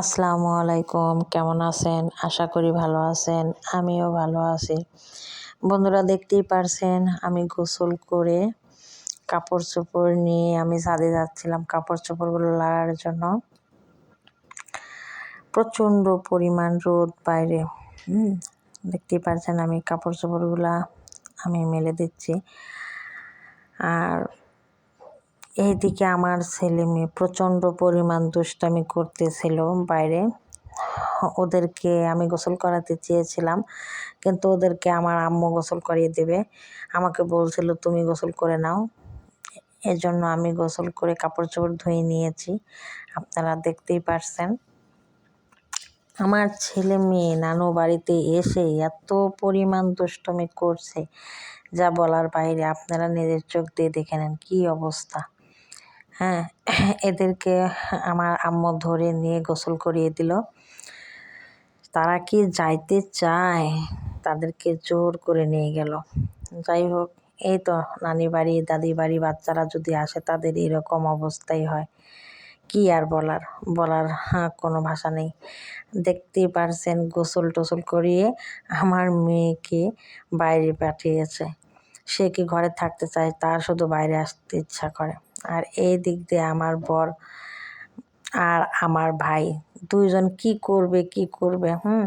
আসসালামু আলাইকুম, কেমন আছেন? আশা করি ভালো আছেন, আমিও ভালো আছি। বন্ধুরা দেখতেই পারছেন, আমি গোসল করে কাপড় চোপড় নিয়ে আমি ছাদে যাচ্ছিলাম কাপড় চোপড়গুলো লাগার জন্য। প্রচণ্ড পরিমাণ রোদ বাইরে, হুম, দেখতেই পারছেন আমি কাপড় চোপড়গুলা আমি মেলে দিচ্ছি। আর এইদিকে আমার ছেলে মেয়ে প্রচণ্ড পরিমাণ দুষ্টামি করতেছিল বাইরে। ওদেরকে আমি গোসল করাতে চেয়েছিলাম, কিন্তু ওদেরকে আমার আম্মু গোসল করিয়ে দেবে। আমাকে বলছিল, তুমি গোসল করে নাও। এজন্য আমি গোসল করে কাপড় চোপড় ধুয়ে নিয়েছি। আপনারা দেখতেই পারছেন। আমার ছেলে মেয়ে নানু বাড়িতে এসে এত পরিমাণ দুষ্টমি করছে, যা বলার বাইরে। আপনারা নিজের চোখ দিয়ে দেখে নেন, কী অবস্থা। হ্যাঁ এদেরকে আমার আম্মু ধরে নিয়ে গোসল করিয়ে দিল। তারা কি যাইতে চায় তাদেরকে জোর করে নিয়ে গেল। যাই হোক, এই তো নানি বাড়ি, দাদি বাড়ি, বাচ্চারা যদি আসে তাদের এরকম অবস্থাই হয়। কি আর বলার? বলার হ্যাঁ কোনো ভাষা নেই। দেখতেই পারছেন, গোসল টোসল করিয়ে আমার মেয়েকে বাইরে পাঠিয়েছে। সে কি ঘরে থাকতে চায়? তার শুধু বাইরে আসতে ইচ্ছা করে। আর এই দিক দিয়ে আমার বর আর আমার ভাই, দুইজন কি করবে কি করবে, হুম?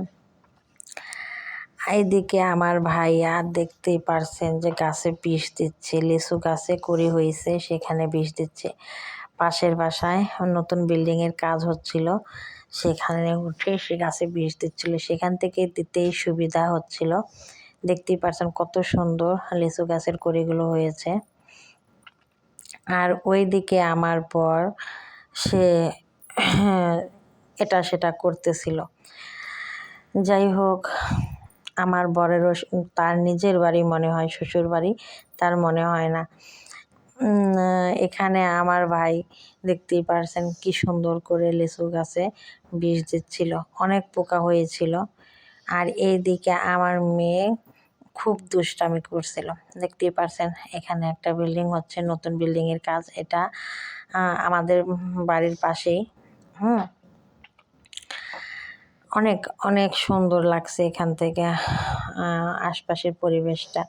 এইদিকে আমার ভাই আর দেখতেই পারছেন যে গাছে বিষ দিচ্ছে, লিচু গাছে করি হয়েছে, সেখানে বিষ দিচ্ছে। পাশের বাসায় নতুন বিল্ডিংয়ের কাজ হচ্ছিল, সেখানে উঠে সে গাছে বিষ দিচ্ছিল। সেখান থেকে দিতেই সুবিধা হচ্ছিল। দেখতেই পারছেন কত সুন্দর লিচু গাছের কড়িগুলো হয়েছে। আর ওই দিকে আমার পর সে এটা সেটা করতেছিল। যাই হোক, আমার বরেরও তার নিজের বাড়ি মনে হয়, শ্বশুর বাড়ি, তার মনে হয় না। এখানে আমার ভাই, দেখতেই পারছেন কি সুন্দর করে লিচু গাছে বিষ দিচ্ছিল, অনেক পোকা হয়েছিল। আর এইদিকে আমার মেয়ে খুব দুষ্টামি করছিল দেখতেই পারছেন, এখানে একটা বিল্ডিং হচ্ছে, নতুন বিল্ডিংয়ের কাজ। এটা আমাদের বাড়ির পাশেই। হুম। অনেক অনেক সুন্দর লাগছে এখান থেকে আশপাশের পরিবেশটা।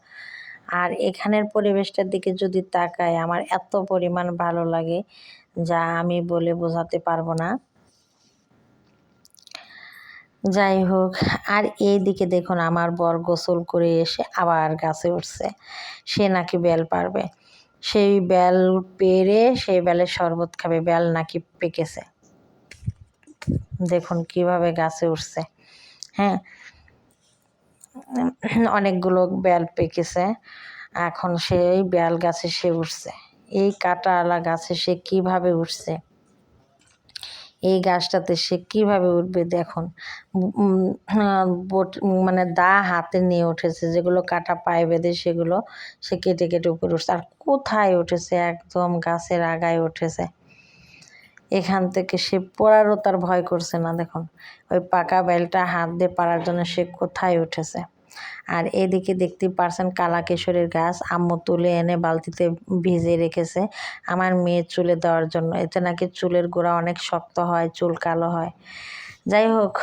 আর এখানের পরিবেশটার দিকে যদি তাকায় আমার এত পরিমাণ ভালো লাগে, যা আমি বলে বোঝাতে পারব না। যাই হোক, আর এই দিকে দেখুন আমার বর গোসল করে এসে আবার গাছে উঠছে। সে নাকি বেল পারবে সেই বেল পেরে সেই বেলের শরবত খাবে, বেল নাকি পেকেছে। দেখুন কীভাবে গাছে উঠছে। হ্যাঁ অনেকগুলো বেল পেকেছে। এখন সেই বেল গাছে সে উঠছে। এই কাটাওয়ালা গাছে সে কীভাবে উঠছে? এই গাছটাতে সে কীভাবে উঠবে দেখুন। মানে দা হাতে নিয়ে উঠেছে, যেগুলো কাটা পায়ে বেঁধে সেগুলো সে কেটে কেটে উপরে উঠছে। আর কোথায় উঠেছে? একদম গাছের আগায় উঠেছে। এখান থেকে সে পড়ারও তার ভয় করছে না, দেখুন। ওই পাকা বেলটা হাত দিয়ে পাড়ার জন্য সে কোথায় উঠেছে? আর এদিকে দেখতেই পারছেন কালা কেশরের গাছ। আম্মু তুলে এনে বালতিতে ভিজে রেখেছে। আমার মেয়ে চুলে দেওয়ার জন্য। এতে নাকি চুলের গোড়া অনেক শক্ত হয়, চুল কালো হয়। যাই হোক,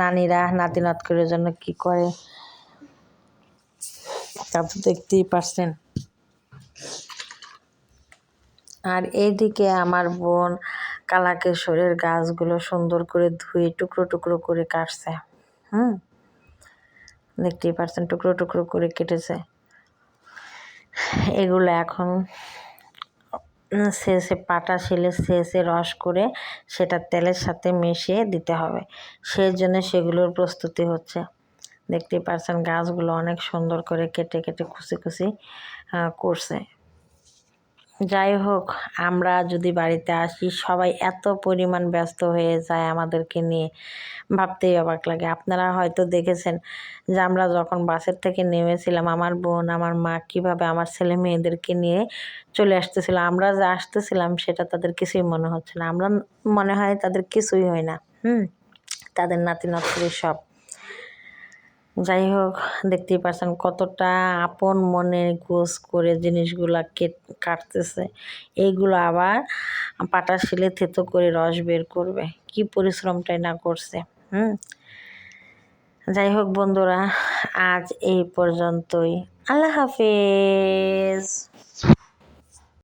নানিরা নাতি নাতকুরের জন্য কি করে। তা তো দেখতেই পারছেন। আর এইদিকে আমার বোন কালাকেশরের গাছগুলো সুন্দর করে ধুয়ে টুকরো টুকরো করে কাটছে। হুম? দেখতেই পারছেন, টুকরো টুকরো করে কেটেছে। এগুলো এখন শেষে পাটা শিলে শেষে রস করে সেটা তেলের সাথে মিশিয়ে দিতে হবে। সেই জন্য সেগুলোর প্রস্তুতি হচ্ছে। দেখতেই পারছেন গাছগুলো অনেক সুন্দর করে কেটে কেটে খুশি খুশি করছে। যাই হোক, আমরা যদি বাড়িতে আসি, সবাই এত পরিমাণ ব্যস্ত হয়ে যায় আমাদেরকে নিয়ে। ভাবতেই অবাক লাগে। আপনারা হয়তো দেখেছেন যে আমরা যখন বাসের থেকে নেমেছিলাম, আমার বোন, আমার মা কীভাবে আমার ছেলে মেয়েদেরকে নিয়ে চলে আসতেছিল, আমরা যে আসতেছিলাম সেটা তাদের কিছুই মনে হচ্ছে না। আমরা মনে হয় তাদের কিছুই হয় না। হুম, তাদের নাতি নাতনি সব। যাই হোক, দেখতেই পাচ্ছেন কতটা আপন মনে গোস করে জিনিসগুলা কাটতেছে। এইগুলো আবার পাটা শিলে থেতো করে রস বের করবে। কি পরিশ্রমটাই না করছে, হুম? যাই হোক বন্ধুরা, আজ এই পর্যন্তই। আল্লাহ হাফেজ।